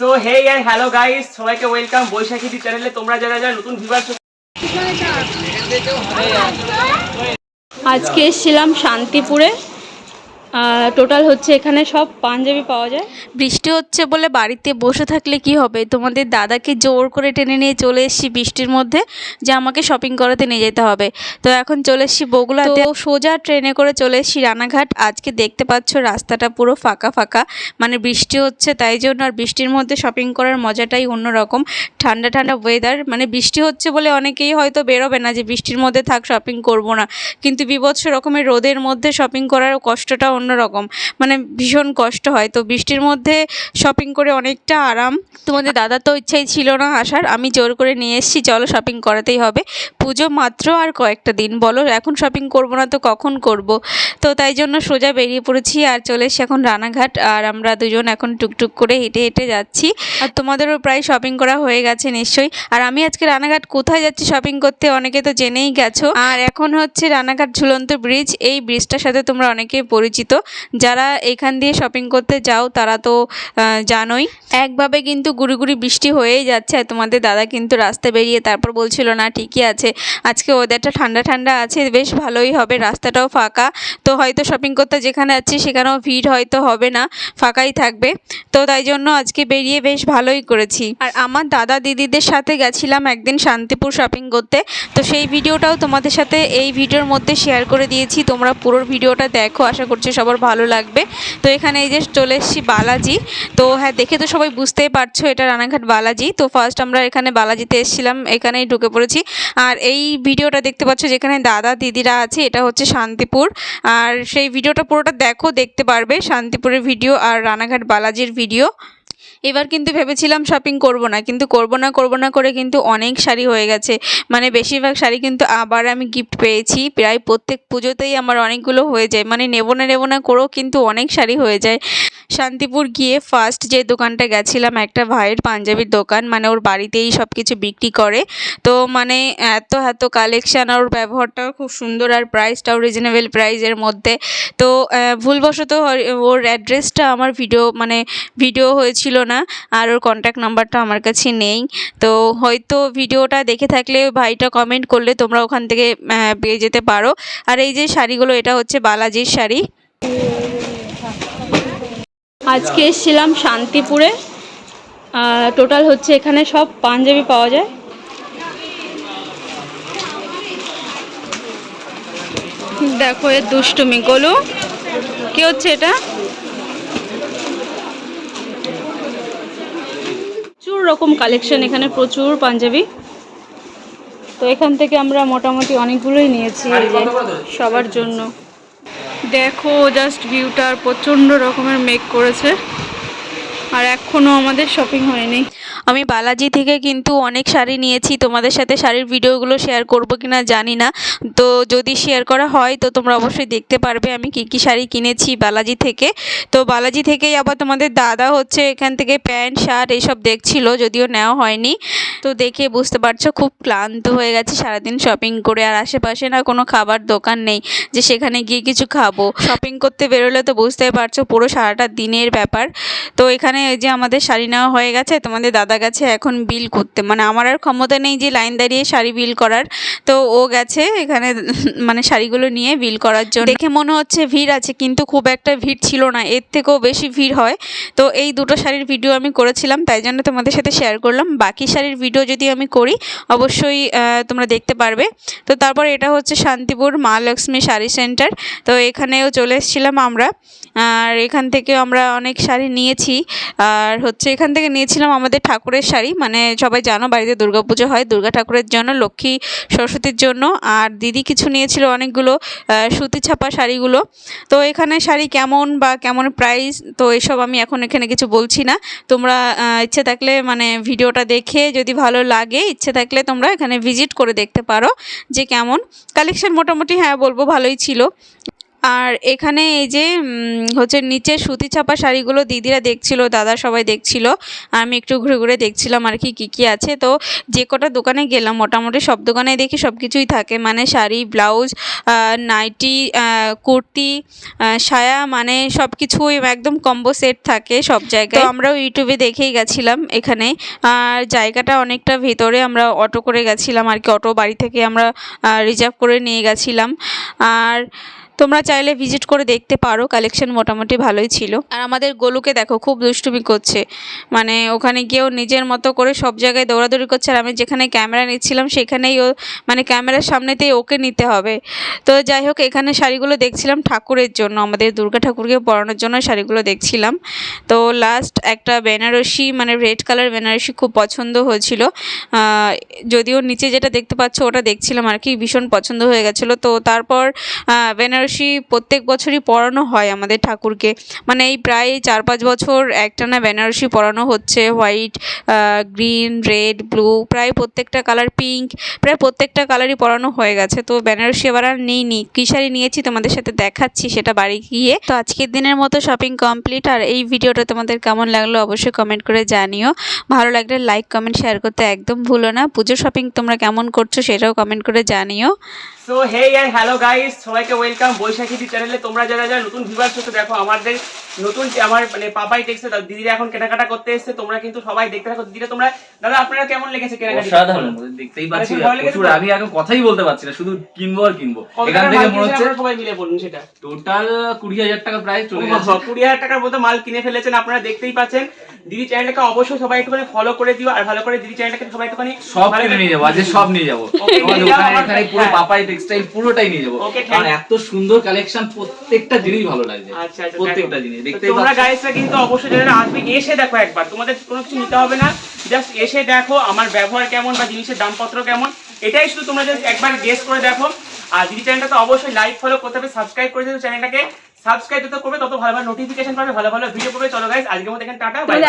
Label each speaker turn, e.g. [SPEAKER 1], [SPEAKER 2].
[SPEAKER 1] So hey and hello guys সবাইকে welcome Baishakhi the চ্যানেলে তোমরা যারা যারা নতুন ভিউয়ার
[SPEAKER 2] আজকে এসেছিলাম শান্তিপুরে। টোটাল হচ্ছে এখানে সব পাঞ্জাবি পাওয়া যায়।
[SPEAKER 3] বৃষ্টি হচ্ছে বলে বাড়িতে বসে থাকলে কি হবে? তোমাদের দাদাকে জোর করে টেনে নিয়ে চলে এসেছি বৃষ্টির মধ্যে যে আমাকে শপিং করাতে নিয়ে যেতে হবে। তো এখন চলে এসেছি বগুড়াতে। তো সোজা ট্রেনে করে চলে এসেছি রানাঘাট। আজকে দেখতে পাচ্ছ রাস্তাটা পুরো ফাঁকা ফাঁকা। মানে বৃষ্টি হচ্ছে তাই জন্য আর বৃষ্টির মধ্যে শপিং করার মজাটাই অন্যরকম। ঠান্ডা ঠান্ডা ওয়েদার মানে বৃষ্টি হচ্ছে বলে অনেকেই হয়তো বেরোবে না যে বৃষ্টির মধ্যে থাক শপিং করব না। কিন্তু বিভৎস রকমের রোদের মধ্যে শপিং করার কষ্টটা অন্যরকম। মানে ভীষণ কষ্ট হয়। তো বৃষ্টির মধ্যে শপিং করে অনেকটা আরাম। তোমাদের দাদা তো ইচ্ছাই ছিল না আসার। আমি জোর করে নিয়ে এসেছি, চলো শপিং করাতেই হবে। পুজো মাত্র আর কয়েকটা দিন। বলো, এখন শপিং করব না তো কখন করব? তো তাই জন্য সোজা বেরিয়ে পড়েছি আর চলে এসেছি এখন রানাঘাট। আর আমরা দুজন এখন টুকটুক করে হেঁটে হেঁটে যাচ্ছি। আর তোমাদেরও প্রায় শপিং করা হয়ে গেছে নিশ্চয়ই। আর আমি আজকে রানাঘাট কোথায় যাচ্ছি শপিং করতে অনেকে তো জেনেই গেছো। আর এখন হচ্ছে রানাঘাট ঝুলন্ত ব্রিজ এই ব্রিজটার সাথে তোমরা অনেকেই পরিচিত। যারা এখান দিয়ে শপিং করতে যাও, তারা তো জানোই। একভাবে কিন্তু গুড়ি বৃষ্টি হয়েই যাচ্ছে আর তোমাদের দাদা কিন্তু রাস্তা বেরিয়ে তারপর বলছিল, না, ঠিকই আছে। আজকে ওয়েদারটা ঠান্ডা ঠান্ডা আছে, বেশ ভালোই হবে, রাস্তাটাও ফাঁকা। তো হয়তো শপিং করতে যেখানে যাচ্ছি, সেখানেও ভিড় হয়তো হবে না, ফাঁকাই থাকবে। তো তাই জন্য আজকে বেরিয়ে বেশ ভালোই করেছি। আর আমার দাদা দিদিদের সাথে গেছিলাম একদিন শান্তিপুর শপিং করতে। তো সেই ভিডিওটাও তোমাদের সাথে এই ভিডিওর মধ্যে শেয়ার করে দিয়েছি। তোমরা পুরো ভিডিওটা দেখো, আশা করছি সবার ভালো লাগবে। তো এখানে এই যে চলে এসেছি বালাজি। তো হ্যাঁ দেখে তো সবাই বুঝতেই পারছ এটা রানাঘাট বালাজি। তো ফার্স্ট আমরা এখানে বালাজিতে এসেছিলাম, এখানেই ঢুকে পড়েছি। আর এই ভিডিওটা দেখতে পাচ্ছ যেখানে দাদা দিদিরা আছে, এটা হচ্ছে শান্তিপুর। আর সেই ভিডিওটা পুরোটা দেখো, দেখতে পারবে শান্তিপুরের ভিডিও আর রানাঘাট বালাজির ভিডিও। এবার কিন্তু ভেবেছিলাম শপিং করব না, কিন্তু করব না করব না করে কিন্তু অনেক শাড়ি হয়ে গেছে। মানে বেশিরভাগ শাড়ি কিন্তু আবার আমি গিফট পেয়েছি। প্রায় প্রত্যেক পুজোতেই আমার অনেকগুলো হয়ে যায়। মানে নেব না নেব না করেও কিন্তু অনেক শাড়ি হয়ে যায়। শান্তিপুর গিয়ে ফার্স্ট যে দোকানটা গেছিলাম, একটা ভাইয়ের পাঞ্জাবির দোকান। মানে ওর বাড়িতেই সব কিছু বিক্রি করে। তো মানে এত এত কালেকশান আর ওর ব্যবহারটাও খুব সুন্দর আর প্রাইসটাও রিজনেবল প্রাইসের মধ্যে। তো ভুলবশত ওর অ্যাড্রেসটা আমার ভিডিও মানে ভিডিও হয়েছিল না, আর ওর কন্ট্যাক্ট নাম্বারটা আমার কাছে নেই। তো হয়তো ভিডিওটা দেখে থাকলে ভাইটা কমেন্ট করলে তোমরা ওখান থেকে পেয়ে যেতে পারো। আর এই যে শাড়িগুলো, এটা হচ্ছে বালাজির শাড়ি।
[SPEAKER 2] আজকে এসেছিলাম শান্তিপুরে। টোটাল হচ্ছে এখানে সব পাঞ্জাবি পাওয়া যায়। দেখো এর দুষ্টুমি, গোলু। কি হচ্ছে এটা প্রচুর রকম কালেকশন এখানে প্রচুর পাঞ্জাবি। তো এখান থেকে আমরা মোটামুটি অনেকগুলোই নিয়েছি সবার জন্য। দেখো জাস্ট ভিউটার প্রচণ্ড রকমের মেক করেছে। আর এখনও আমাদের শপিং হয়নি।
[SPEAKER 3] আমি বালাজি থেকে কিন্তু অনেক শাড়ি নিয়েছি। তোমাদের সাথে শাড়ির ভিডিওগুলো শেয়ার করব কিনা জানি না। তো যদি শেয়ার করা হয়, তো তোমরা অবশ্যই দেখতে পারবে আমি কী কী শাড়ি কিনেছি বালাজি থেকে। তো বালাজি থেকেই আবার তোমাদের দাদা হচ্ছে এখান থেকে প্যান্ট, শার্ট এইসব দেখছিল, যদিও নেওয়া হয়নি। তো দেখে বুঝতে পারছ, খুব ক্লান্ত হয়ে গেছে, সারাদিন শপিং করে। আর আশেপাশে না কোনো খাবার দোকান নেই, যে সেখানে গিয়ে কিছু খাব। শপিং করতে বেরোলে তো বুঝতেই পারছ, পুরো সারাটা দিনের ব্যাপার। তো এখানে যে আমাদের শাড়ি নেওয়া হয়ে গেছে, তোমাদের দাদা গেছে এখন বিল করতে। মানে আমার আর ক্ষমতা নেই যে লাইন দাঁড়িয়ে শাড়ি বিল করার। তো ও গেছে এখানে মানে শাড়িগুলো নিয়ে বিল করার জন্য। দেখে মনে হচ্ছে ভিড় আছে, কিন্তু খুব একটা ভিড় ছিল না। এর থেকেও বেশি ভিড় হয়। তো এই দুটো শাড়ির ভিডিও আমি করেছিলাম, তাই জন্য তোমাদের সাথে শেয়ার করলাম। বাকি শাড়ির ভিডিও যদি আমি করি, অবশ্যই তোমরা দেখতে পারবে। তো তারপর এটা হচ্ছে শান্তিপুর মা লক্ষ্মী শাড়ি সেন্টার তো এখানেও চলে এসেছিলাম আমরা। আর এখান থেকে আমরা অনেক শাড়ি নিয়েছি। আর হচ্ছে এখান থেকে নিয়েছিলাম আমাদের ঠাকুরের শাড়ি। মানে সবাই জানো বাড়িতে দুর্গাপুজো হয়, দুর্গা ঠাকুরের জন্য, লক্ষ্মী সরস্বতীর জন্য। আর দিদি কিছু নিয়েছিল অনেকগুলো সুতি ছাপা শাড়িগুলো। তো এখানে শাড়ি কেমন বা কেমন প্রাইস তো এসব আমি এখন এখানে কিছু বলছি না। তোমরা ইচ্ছে থাকলে মানে ভিডিওটা দেখে যদি ভালো লাগে, ইচ্ছে থাকলে তোমরা এখানে ভিজিট করে দেখতে পারো যে কেমন। কালেকশন মোটামুটি হ্যাঁ বলব ভালোই ছিল। আর এখানে এই যে হচ্ছে নিচে সুতি ছাপা শাড়িগুলো দিদিরা দেখছিল দাদা সবাই দেখছিল আমি একটু ঘুরে ঘুরে দেখছিলাম আর কি কী কী আছে। তো যে কটা দোকানে গেলাম মোটামুটি সব দোকানে দেখি সব কিছুই থাকে। মানে শাড়ি ব্লাউজ নাইটি কুর্তি সায়া মানে সব কিছুই একদম কম্বো সেট থাকে সব জায়গায়। আমরাও ইউটিউবে দেখেই গেছিলাম এখানে। আর জায়গাটা অনেকটা ভেতরে আমরা অটো করে গেছিলাম আর কি অটো বাড়ি থেকে আমরা রিজার্ভ করে নিয়ে গেছিলাম। আর তোমরা চাইলে ভিজিট করে দেখতে পারো কালেকশন মোটামুটি ভালোই ছিল। আর আমাদের গোলুকে দেখো, খুব দুষ্টুমি করছে। মানে ওখানে গিয়েও নিজের মতো করে সব জায়গায় দৌড়াদৌড়ি করছে, আর আমি যেখানে ক্যামেরা নিচ্ছিলাম সেখানেই ও মানে ক্যামেরার সামনেতেই ওকে নিতে হবে। তো যাই হোক, এখানে শাড়িগুলো দেখছিলাম ঠাকুরের জন্য, আমাদের দুর্গা ঠাকুরকে পরানোর জন্য শাড়িগুলো দেখছিলাম। তো লাস্ট একটা বেনারসি মানে রেড কালার বেনারসি খুব পছন্দ হয়েছিল। যদিও নিচে যেটা দেখতে পাচ্ছ ওটা দেখছিলাম আর কি, ভীষণ পছন্দ হয়ে গেছিল। তো তারপর বেনারসি প্রত্যেক বছরই পরানো হয় আমাদের ঠাকুরকে। মানে এই প্রায় চার পাঁচ বছর একটানা বেনারসি পরানো হচ্ছে। হোয়াইট গ্রিন রেড ব্লু প্রায় প্রত্যেকটা কালার পিঙ্ক প্রায় প্রত্যেকটা কালারই পরানো হয়ে গেছে। তো বেনারসি এবার আর নেই নি কী নিয়েছি তোমাদের সাথে দেখাচ্ছি, সেটা বাড়ি গিয়ে। তো আজকের দিনের মতো শপিং কমপ্লিট আর এই ভিডিওটা তোমাদের কেমন লাগল অবশ্যই কমেন্ট করে জানিও। ভালো লাগলে লাইক কমেন্ট শেয়ার করতে একদম ভুলো না। পুজো শপিং তোমরা কেমন করছ সেটাও কমেন্ট করে জানিও।
[SPEAKER 1] সো হে আর হ্যালো গাইস সবাইকে ওয়েলকাম বৈশাখী চ্যানেলে তোমরা যারা যারা নতুন ভিউয়ার্স হচ্ছে দেখো আমাদের নতুন আমার মানে পাপাই টেক্সে দিদিরা এখন কেনাকাটা করতে এসেছে। তোমরা কিন্তু সবাই দেখতে থাকো। দিদিরা তোমরা দাদা আপনারা কেমন লেগেছে কেনাকাটা
[SPEAKER 4] অসাধারণ দেখতেই পাচ্ছি
[SPEAKER 1] মানে খুব
[SPEAKER 4] প্রচুর আমি এখন কথাই বলতে পারছি না শুধু কিনবো আর কিনবো। এখান থেকে মনে হচ্ছে
[SPEAKER 1] সবাই মিলে বলুন সেটা।
[SPEAKER 4] টোটাল কুড়ি হাজার টাকা প্রায় চলে গেছে
[SPEAKER 1] কুড়ি হাজার টাকার মতো মাল কিনে ফেলেছেন আপনারা দেখতেই পাচ্ছেন। দিদি চ্যানেলটাকে অবশ্যই সবাই একটুখানি ফলো করে দিও আর ভালো করে দিদি চ্যানেলটাকে সবাই একটুখানি
[SPEAKER 4] সব কিনে নিয়ে যাব আজকে সব নিয়ে যাব। এখানে পুরো
[SPEAKER 1] হ্যাঁ।
[SPEAKER 4] পাপাই টেক্সটাইল পুরোটাই নিয়ে যাব। কারণ এত সুন্দর কালেকশন প্রত্যেকটা জিনিস ভালো লাগছে।
[SPEAKER 1] আচ্ছা আচ্ছা
[SPEAKER 4] প্রত্যেকটা জিনিস
[SPEAKER 1] তো
[SPEAKER 4] দেখতেই
[SPEAKER 1] তোমরা গাইসরা কিন্তু অবশ্যই যারা আসবে এসে দেখো একবার। তোমাদের কোনো কিছু নিতে হবে না। জাস্ট এসে দেখো আমার ব্যবহার কেমন বা জিনিসের দামপত্র কেমন। এটাই শুধু তোমরা জাস্ট একবার গেস করে দেখো। আর দিদি চ্যানেলটাকে অবশ্যই লাইক ফলো করতে হবে সাবস্ক্রাইব করে দিও চ্যানেলটাকে। সাবস্ক্রাইব যত করবে তত ভালো ভালো নোটিফিকেশন পাবে ভালো ভালো ভিডিও পাবে। চলো গাইস আজকের মতো এখানে টাটা বাই